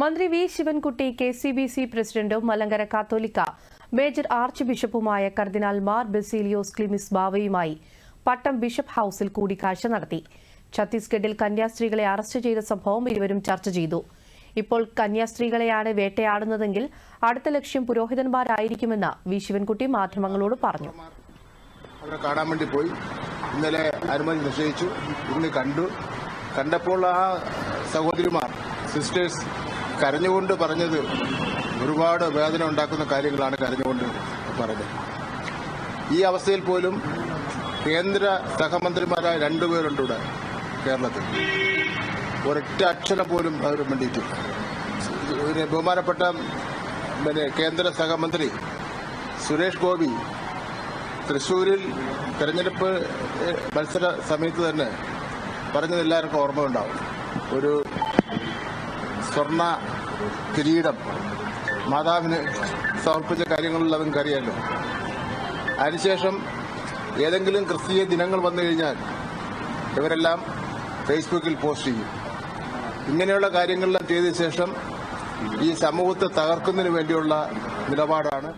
മന്ത്രി V Sivankutty K C B C പ്രസിഡന്റും മലങ്കര കാത്തോലിക്ക മേജർ ആർച്ച് ബിഷപ്പുമായ കർദിനാൾ മാർ ബെസീലിയോസ് ക്ലിമിസ് ബാവയുമായി പട്ടം ബിഷപ്പ് ഹൌസിൽ കൂടിക്കാഴ്ച നടത്തി. ഛത്തീസ്ഗഡിൽ കന്യാസ്ത്രീകളെ അറസ്റ്റ് ചെയ്ത സംഭവം ഇരുവരും ചർച്ച ചെയ്തു. ഇപ്പോൾ കന്യാസ്ത്രീകളെയാണ് വേട്ടയാടുന്നതെങ്കിൽ അടുത്ത ലക്ഷ്യം പുരോഹിതന്മാരായിരിക്കുമെന്ന് വി ശിവൻകുട്ടി മാധ്യമങ്ങളോട് പറഞ്ഞു. അവരെ കാണാൻ വേണ്ടി പോയി. ഇന്നലെ അനുമതി നിഷേധിച്ചു ഇന്ന് കണ്ടു. കണ്ടപ്പോൾ ആ സഹോദരിമാർ സിസ്റ്റേഴ്സ് കരഞ്ഞുകൊണ്ട് പറഞ്ഞത് ഒരുപാട് വേദന ഉണ്ടാക്കുന്ന കാര്യങ്ങളാണ് കരഞ്ഞുകൊണ്ട് പറഞ്ഞത്. ഈ അവസ്ഥയിൽ പോലും കേന്ദ്ര സഹമന്ത്രിമാരായ രണ്ടുപേരുണ്ട് ഇവിടെ കേരളത്തിൽ. ഒരൊറ്റ അക്ഷരം പോലും അവർ വേണ്ടിയിട്ടില്ല ബഹുമാനപ്പെട്ട പിന്നെ കേന്ദ്ര സഹമന്ത്രി സുരേഷ് ഗോപി തൃശൂരിൽ തെരഞ്ഞെടുപ്പ് മത്സര സമയത്ത് തന്നെ പറഞ്ഞത് എല്ലാവർക്കും ഓർമ്മയുണ്ടാവും. ഒരു സ്വർണ കിരീടം. മാതാവിന് സമർപ്പിച്ച കാര്യങ്ങളിൽ കരിയല്ലോ അതിനുശേഷം ഏതെങ്കിലും ക്രിസ്തീയ ദിനങ്ങൾ വന്നു കഴിഞ്ഞാൽ ഇവരെല്ലാം ഫേസ്ബുക്കിൽ പോസ്റ്റ് ചെയ്യും. ഇങ്ങനെയുള്ള കാര്യങ്ങളെല്ലാം ചെയ്ത ശേഷം ഈ സമൂഹത്തെ തകർക്കുന്നതിന് വേണ്ടിയുള്ള നിലപാടാണ്